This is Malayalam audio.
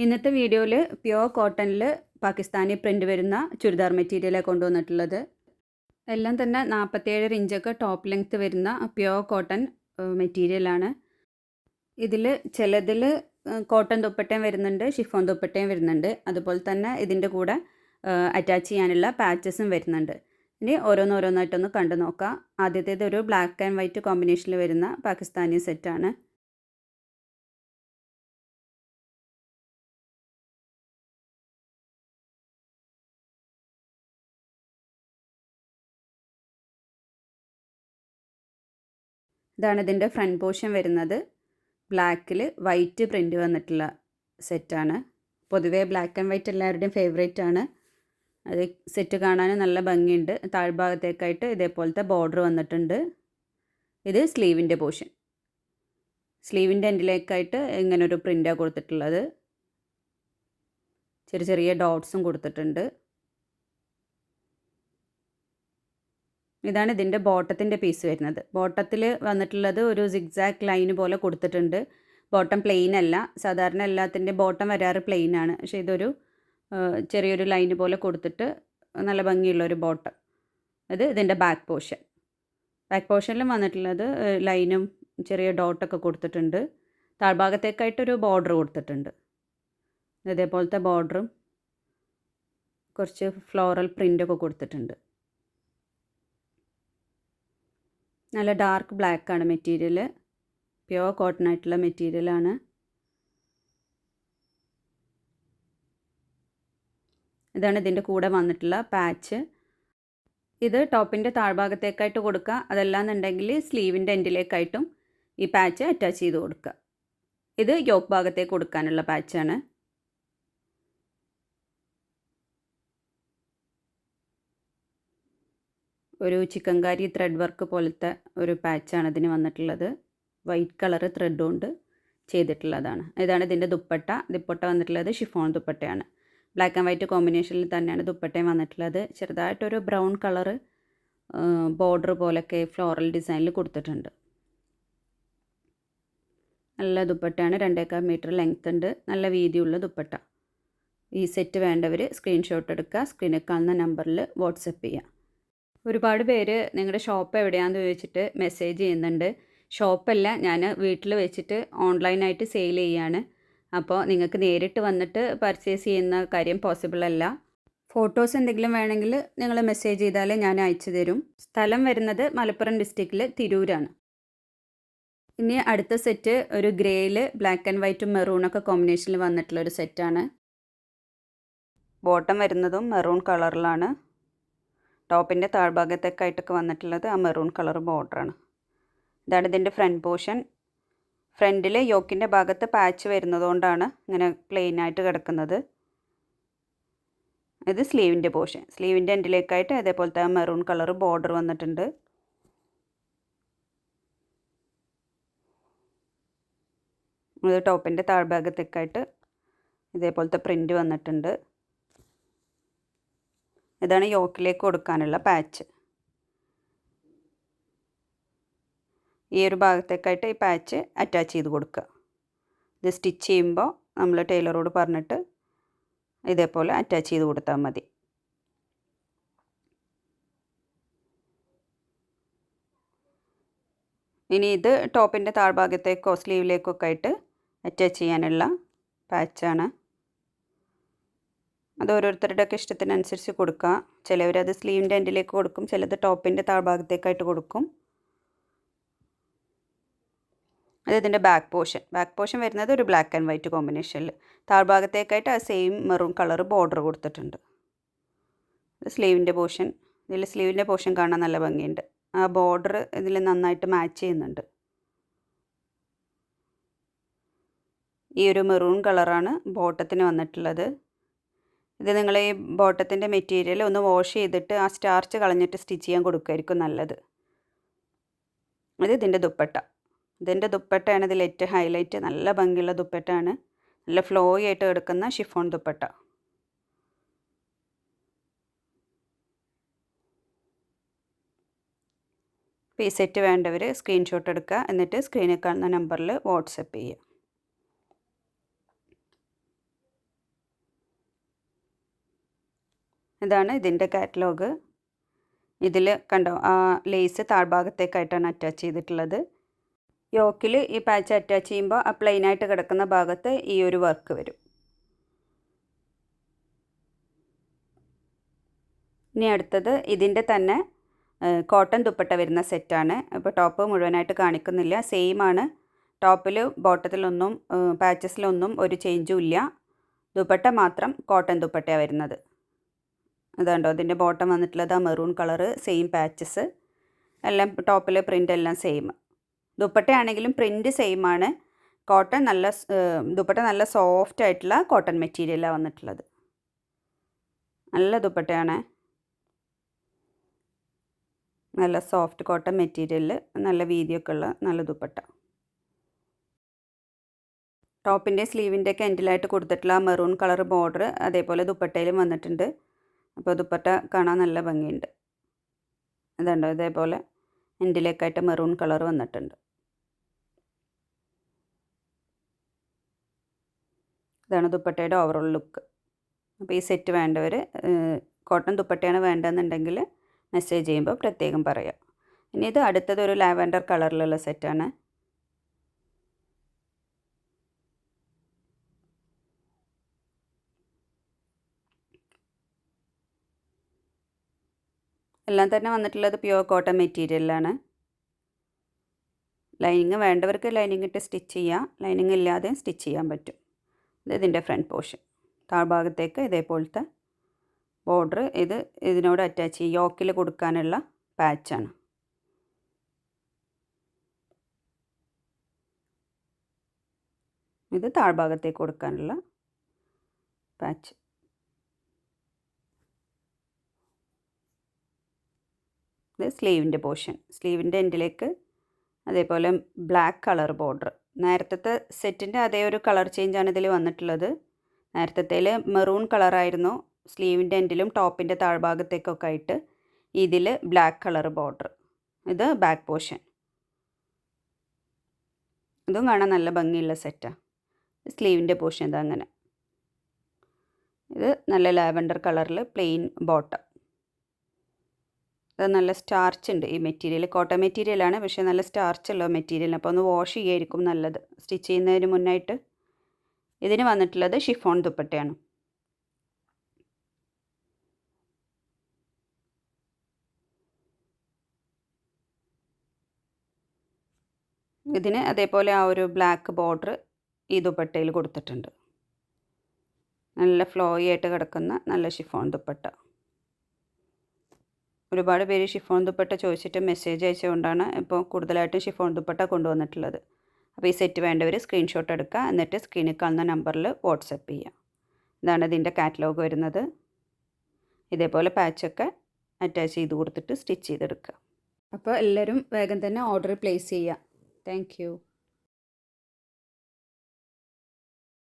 ഇന്നത്തെ വീഡിയോയിൽ പ്യുവർ കോട്ടണിൽ പാകിസ്ഥാനി പ്രിന്റ് വരുന്ന ചുരിദാർ മെറ്റീരിയലാണ് കൊണ്ടുവന്നിട്ടുള്ളത്. എല്ലാം തന്നെ നാൽപ്പത്തേഴ് ഇഞ്ചൊക്കെ ടോപ്പ് ലെങ്ത്ത് വരുന്ന പ്യുവർ കോട്ടൺ മെറ്റീരിയലാണ്. ഇതിൽ ചിലതിൽ കോട്ടൺ ദുപ്പട്ടയും വരുന്നുണ്ട് ഷിഫോൺ ദുപ്പട്ടയും വരുന്നുണ്ട്. അതുപോലെ തന്നെ ഇതിന്റെ കൂടെ അറ്റാച്ച് ചെയ്യാനുള്ള പാച്ചസും വരുന്നുണ്ട്. ഇനി ഓരോന്നോരോന്നായിട്ടൊന്ന് കണ്ടു നോക്കാം ആദ്യത്തേത് ഒരു ബ്ലാക്ക് ആൻഡ് വൈറ്റ് കോമ്പിനേഷനിൽ വരുന്ന പാകിസ്ഥാനി സെറ്റാണ് ഇതാണ് ഇതിന്റെ ഫ്രണ്ട് പോർഷൻ വരുന്നത്. ബ്ലാക്കിൽ വൈറ്റ് പ്രിന്റ് വന്നിട്ടുള്ള സെറ്റാണ് പൊതുവേ ബ്ലാക്ക് ആൻഡ് വൈറ്റ് എല്ലാവരുടെയും ഫേവറേറ്റ് ആണ്. അത് സെറ്റ് കാണാൻ നല്ല ഭംഗിയുണ്ട്. താഴ്ഭാഗത്തേക്കായിട്ട് ഇതേപോലത്തെ ബോർഡർ വന്നിട്ടുണ്ട്. ഇത് സ്ലീവിന്റെ പോർഷൻ സ്ലീവിന്റെ എൻഡിലേക്കായിട്ട് ഇങ്ങനൊരു പ്രിന്റാണ് കൊടുത്തിട്ടുള്ളത്. ചെറിയ ചെറിയ ഡോട്ട്സും കൊടുത്തിട്ടുണ്ട്. ഇതാണ് ഇതിന്റെ ബോട്ടത്തിന്റെ പീസ് വരുന്നത്. ബോട്ടത്തിൽ വന്നിട്ടുള്ളത് ഒരു സിഗ്സാക്ക് ലൈൻ പോലെ കൊടുത്തിട്ടുണ്ട്. ബോട്ടം പ്ലെയിൻ അല്ല. സാധാരണ എല്ലാത്തിന്റെ ബോട്ടം വരാറ് പ്ലെയിൻ ആണ്. പക്ഷേ ഇതൊരു ചെറിയൊരു ലൈൻ പോലെ കൊടുത്തിട്ട് നല്ല ഭംഗിയുള്ള ഒരു ബോട്ടം. അത് ഇതിന്റെ ബാക്ക് പോർഷൻ ബാക്ക് പോർഷനിലും വന്നിട്ടുള്ളത് ലൈനും ചെറിയ ഡോട്ടൊക്കെ കൊടുത്തിട്ടുണ്ട്. താഴ്ഭാഗത്തേക്കായിട്ടൊരു ബോർഡർ കൊടുത്തിട്ടുണ്ട്. ഇതേപോലത്തെ ബോർഡറും കുറച്ച് ഫ്ലോറൽ പ്രിന്റൊക്കെ കൊടുത്തിട്ടുണ്ട്. നല്ല ഡാർക്ക് ബ്ലാക്ക് ആണ് മെറ്റീരിയൽ പ്യുവർ കോട്ടൺ ആയിട്ടുള്ള മെറ്റീരിയലാണ് ഇതാണ് ഇതിന്റെ കൂടെ വന്നിട്ടുള്ള പാച്ച് ഇത് ടോപ്പിന്റെ താഴ്ഭാഗത്തേക്കായിട്ട് കൊടുക്കുക. അതല്ലാന്നുണ്ടെങ്കിൽ സ്ലീവിന്റെ എൻഡിലേക്കായിട്ടും ഈ പാച്ച് അറ്റാച്ച് ചെയ്ത് കൊടുക്കുക. ഇത് യോക്ക് ഭാഗത്തേക്ക് കൊടുക്കാനുള്ള പാച്ചാണ് ഒരു ചിക്കൻകാരി ത്രെഡ് വർക്ക് പോലത്തെ ഒരു പാച്ചാണ് ഇതിന് വന്നിട്ടുള്ളത്. വൈറ്റ് കളർ ത്രെഡ് കൊണ്ട് ചെയ്തിട്ടുള്ളതാണ്. ഇതാണ് ഇതിന്റെ ദുപ്പട്ട. ദുപ്പട്ട വന്നിട്ടുള്ളത് ഷിഫോൺ ദുപ്പട്ടയാണ്. ബ്ലാക്ക് ആൻഡ് വൈറ്റ് കോമ്പിനേഷനിൽ തന്നെയാണ് ദുപ്പട്ടയും വന്നിട്ടുള്ളത്. ചെറുതായിട്ടൊരു ബ്രൗൺ കളർ ബോർഡർ പോലൊക്കെ ഫ്ലോറൽ ഡിസൈനിൽ കൊടുത്തിട്ടുണ്ട്. നല്ല ദുപ്പട്ടയാണ്. രണ്ടേക്കാൽ മീറ്റർ ലെങ്ത് ഉണ്ട്. നല്ല വീതിയുള്ള ദുപ്പട്ട. ഈ സെറ്റ് വേണ്ടവർ സ്ക്രീൻഷോട്ട് എടുക്കുക. സ്ക്രീനിൽ കാണുന്ന നമ്പറിൽ വാട്സപ്പ് ചെയ്യുക ഒരുപാട് പേര് നിങ്ങളുടെ ഷോപ്പ് എവിടെയാണെന്ന് ചോദിച്ചിട്ട് മെസ്സേജ് ചെയ്യുന്നുണ്ട്. ഷോപ്പല്ല ഞാൻ വീട്ടിൽ വെച്ചിട്ട് ഓൺലൈനായിട്ട് സെയിൽ ചെയ്യാണ്. അപ്പോൾ നിങ്ങൾക്ക് നേരിട്ട് വന്നിട്ട് പർച്ചേസ് ചെയ്യുന്ന കാര്യം പോസിബിൾ അല്ല. ഫോട്ടോസ് എന്തെങ്കിലും വേണമെങ്കിൽ നിങ്ങൾ മെസ്സേജ് ചെയ്താൽ ഞാൻ അയച്ചു തരും. സ്ഥലം വരുന്നത് മലപ്പുറം ഡിസ്ട്രിക്റ്റിൽ തിരൂരാണ്. ഇനി അടുത്ത സെറ്റ് ഒരു ഗ്രേയിൽ ബ്ലാക്ക് ആൻഡ് വൈറ്റും മെറൂണൊക്കെ കോമ്പിനേഷനിൽ വന്നിട്ടുള്ള ഒരു സെറ്റാണ് ബോട്ടം വരുന്നതും മെറൂൺ കളറിലാണ് ടോപ്പിന്റെ താഴ്ഭാഗത്തേക്കായിട്ടൊക്കെ വന്നിട്ടുള്ളത് ആ മെറൂൺ കളർ ബോർഡറാണ്. ഇതാണ് ഇതിന്റെ ഫ്രണ്ട് പോർഷൻ. ഫ്രണ്ടിൽ യോക്കിന്റെ ഭാഗത്ത് പാച്ച് വരുന്നതുകൊണ്ടാണ് ഇങ്ങനെ പ്ലെയിൻ ആയിട്ട് കിടക്കുന്നത്. ഇത് സ്ലീവിന്റെ പോർഷൻ. സ്ലീവിന്റെ എൻഡിലേക്കായിട്ട് അതേപോലത്തെ മെറൂൺ കളർ ബോർഡർ വന്നിട്ടുണ്ട്. ഇത് ടോപ്പിന്റെ താഴ്ഭാഗത്തേക്കായിട്ട് ഇതേപോലത്തെ പ്രിന്റ് വന്നിട്ടുണ്ട്. ഇതാണ് യോക്കിലേക്ക് കൊടുക്കാനുള്ള പാച്ച്. ഈ ഒരു ഭാഗത്തേക്കായിട്ട് ഈ പാച്ച് അറ്റാച്ച് ചെയ്ത് കൊടുക്കുക. ഇത് സ്റ്റിച്ച് ചെയ്യുമ്പോൾ നമ്മൾ ടൈലറോട് പറഞ്ഞിട്ട് ഇതേപോലെ അറ്റാച്ച് ചെയ്ത് കൊടുത്താൽ മതി. ഇനി ഇത് ടോപ്പിന്റെ താഴ്ഭാഗത്തേക്കോ സ്ലീവിലേക്കൊക്കെ ആയിട്ട് അറ്റാച്ച് ചെയ്യാനുള്ള പാച്ചാണ്. അത് ഓരോരുത്തരുടെയൊക്കെ ഇഷ്ടത്തിനനുസരിച്ച് കൊടുക്കുക. ചിലവരത് സ്ലീവിന്റെ എൻഡിലേക്ക് കൊടുക്കും ചിലത് ടോപ്പിന്റെ താഴ്ഭാഗത്തേക്കായിട്ട് കൊടുക്കും. അത് ഇതിന്റെ ബാക്ക് പോർഷൻ. ബാക്ക് പോർഷൻ വരുന്നത് ഒരു ബ്ലാക്ക് ആൻഡ് വൈറ്റ് കോമ്പിനേഷനിൽ. താഴ്ഭാഗത്തേക്കായിട്ട് ആ സെയിം മെറൂൺ കളർ ബോർഡർ കൊടുത്തിട്ടുണ്ട്. സ്ലീവിന്റെ പോർഷൻ. ഇതിൽ സ്ലീവിന്റെ പോർഷൻ കാണാൻ നല്ല ഭംഗിയുണ്ട്. ആ ബോർഡർ ഇതിൽ നന്നായിട്ട് മാച്ച് ചെയ്യുന്നുണ്ട്. ഈ ഒരു മെറൂൺ കളറാണ് ബോട്ടത്തിന് വന്നിട്ടുള്ളത്. ഇത് നിങ്ങൾ ഈ ബോട്ടത്തിന്റെ മെറ്റീരിയൽ ഒന്ന് വാഷ് ചെയ്തിട്ട് ആ സ്റ്റാർച്ച് കളഞ്ഞിട്ട് സ്റ്റിച്ച് ചെയ്യാൻ കൊടുക്കുമായിരിക്കും നല്ലത്. ഇത് ഇതിന്റെ ദുപ്പട്ട. ഇതിന്റെ ദുപ്പട്ടയാണ് ഇതിൽ ഏറ്റവും ഹൈലൈറ്റ്. നല്ല ഭംഗിയുള്ള ദുപ്പട്ടയാണ് നല്ല ഫ്ലോ ആയിട്ട് കിടക്കുന്ന ഷിഫോൺ ദുപ്പട്ട. ഈ സെറ്റ് വേണ്ടവർ സ്ക്രീൻഷോട്ട് എടുക്കുക. എന്നിട്ട് സ്ക്രീനിൽ കാണുന്ന നമ്പറിൽ വാട്സപ്പ് ചെയ്യുക. ഇതാണ് ഇതിന്റെ കാറ്റലോഗ്. ഇതിൽ കണ്ടോ ആ ലേസ് താഴ്ഭാഗത്തേക്കായിട്ടാണ് അറ്റാച്ച് ചെയ്തിട്ടുള്ളത്. യോക്കിൽ ഈ പാച്ച് അറ്റാച്ച് ചെയ്യുമ്പോൾ ആ പ്ലെയിനായിട്ട് കിടക്കുന്ന ഭാഗത്ത് ഈ ഒരു വർക്ക് വരും. ഇനി അടുത്തത് ഇതിന്റെ തന്നെ കോട്ടൺ ദുപ്പട്ട വരുന്ന സെറ്റാണ് ഇപ്പോൾ ടോപ്പ് മുഴുവനായിട്ട് കാണിക്കുന്നില്ല. സെയിം ആണ്. ടോപ്പിൽ ബോട്ടത്തിലൊന്നും പാച്ചസിലൊന്നും ഒരു ചേഞ്ചും ഇല്ല. ദുപ്പട്ട മാത്രം കോട്ടൺ ദുപ്പട്ടയാണ് വരുന്നത്. അതുണ്ടോ അതിന്റെ ബോട്ടം വന്നിട്ടുള്ളത് ആ മെറൂൺ കളറ് സെയിം പാച്ചസ് എല്ലാം ടോപ്പിലെ പ്രിന്റ് എല്ലാം സെയിം ദുപ്പട്ടയാണെങ്കിലും പ്രിന്റ് സെയിം ആണ്. കോട്ടൺ നല്ല ദുപ്പട്ട നല്ല സോഫ്റ്റ് ആയിട്ടുള്ള കോട്ടൺ മെറ്റീരിയലാണ് വന്നിട്ടുള്ളത്. നല്ല ദുപ്പട്ടയാണ്. നല്ല സോഫ്റ്റ് കോട്ടൺ മെറ്റീരിയലിൽ നല്ല വീതിയൊക്കെ ഉള്ള നല്ല ദുപ്പട്ട. ടോപ്പിന്റെ സ്ലീവിന്റെയൊക്കെ എൻഡിലായിട്ട് കൊടുത്തിട്ടുള്ള മെറൂൺ കളർ ബോർഡർ അതേപോലെ ദുപ്പട്ടയിലും വന്നിട്ടുണ്ട്. അപ്പോൾ ദുപ്പട്ട കാണാൻ നല്ല ഭംഗിയുണ്ട്. അതുണ്ടോ ഇതേപോലെ എൻഡിലേക്കായിട്ട് മെറൂൺ കളർ വന്നിട്ടുണ്ട്. ഇതാണ് ദുപ്പട്ടയുടെ ഓവറോൾ ലുക്ക് അപ്പോൾ ഈ സെറ്റ് വേണ്ടവർ കോട്ടൺ ദുപ്പട്ടയാണ് വേണ്ടതെന്നുണ്ടെങ്കിൽ മെസ്സേജ് ചെയ്യുമ്പോൾ പ്രത്യേകം പറയാം. ഇനി ഇത് അടുത്തത് ഒരു ലാവൻഡർ കളറിലുള്ള സെറ്റാണ് എല്ലാം തന്നെ വന്നിട്ടുള്ളത് പ്യുവർ കോട്ടൺ മെറ്റീരിയലാണ് ലൈനിങ് വേണ്ടവർക്ക് ലൈനിങ് ഇട്ട് സ്റ്റിച്ച് ചെയ്യാം. ലൈനിങ് ഇല്ലാതെ സ്റ്റിച്ച് ചെയ്യാൻ പറ്റും. ഇത് ഇതിന്റെ ഫ്രണ്ട് പോർഷൻ താഴ്ഭാഗത്തേക്ക് ഇതേപോലത്തെ ബോർഡർ ഇത് ഇതിനോട് അറ്റാച്ച് ചെയ്യും. യോക്കിൽ കൊടുക്കാനുള്ള പാച്ചാണ് ഇത് താഴ്ഭാഗത്തേക്ക് കൊടുക്കാനുള്ള പാച്ച് ഇത് സ്ലീവിന്റെ പോർഷൻ. സ്ലീവിന്റെ എൻഡിലേക്ക് അതേപോലെ ബ്ലാക്ക് കളർ ബോർഡർ. നേരത്തെ സെറ്റിന്റെ അതേ ഒരു കളർ ചേഞ്ചാണ് ഇതിൽ വന്നിട്ടുള്ളത്. നേരത്തെ മെറൂൺ കളറായിരുന്നു സ്ലീവിന്റെ എൻഡിലും ടോപ്പിന്റെ താഴ്ഭാഗത്തേക്കൊക്കെ ആയിട്ട് ഇതിൽ ബ്ലാക്ക് കളർ ബോർഡർ. ഇത് ബാക്ക് പോർഷൻ. ഇതും കാണാൻ നല്ല ഭംഗിയുള്ള സെറ്റാണ് സ്ലീവിന്റെ പോർഷൻ ഇത് അങ്ങനെ ഇത് നല്ല ലാവൻഡർ കളറിൽ പ്ലെയിൻ ബോട്ടം. അത് നല്ല സ്റ്റാർച്ച് ഉണ്ട്. ഈ മെറ്റീരിയൽ കോട്ടൺ മെറ്റീരിയലാണ് പക്ഷേ നല്ല സ്റ്റാർച്ച് ഉള്ള മെറ്റീരിയൽ അപ്പോൾ ഒന്ന് വാഷ് ചെയ്യായിരിക്കും നല്ലത്. സ്റ്റിച്ച് ചെയ്യുന്നതിന് മുന്നായിട്ട് ഇതിന് വന്നിട്ടുള്ളത് ഷിഫോൺ ദുപ്പട്ടയാണ്. ഇതിന് അതേപോലെ ആ ഒരു ബ്ലാക്ക് ബോർഡർ ഈ ദുപ്പട്ടയിൽ കൊടുത്തിട്ടുണ്ട്. നല്ല ഫ്ലോയി ആയിട്ട് കിടക്കുന്ന നല്ല ഷിഫോൺ ദുപ്പട്ട. ഒരുപാട് പേര് ഷിഫോൺ ദുപ്പട്ട ചോദിച്ചിട്ട് മെസ്സേജ് അയച്ചുകൊണ്ടാണ് ഇപ്പോൾ കൂടുതലായിട്ടും ഷിഫോൺ ദുപ്പട്ട കൊണ്ടുവന്നിട്ടുള്ളത്. അപ്പോൾ ഈ സെറ്റ് വേണ്ടവർ സ്ക്രീൻഷോട്ട് എടുക്കുക. എന്നിട്ട് സ്ക്രീനിൽ കാണുന്ന നമ്പറിൽ വാട്സപ്പ് ചെയ്യുക. ഇതാണ് ഇതിന്റെ കാറ്റലോഗ് വരുന്നത്. ഇതേപോലെ പാച്ചൊക്കെ അറ്റാച്ച് ചെയ്ത് കൊടുത്തിട്ട് സ്റ്റിച്ച് ചെയ്തെടുക്കുക. അപ്പോൾ എല്ലാവരും വേഗം തന്നെ ഓർഡർ പ്ലേസ് ചെയ്യുക. താങ്ക്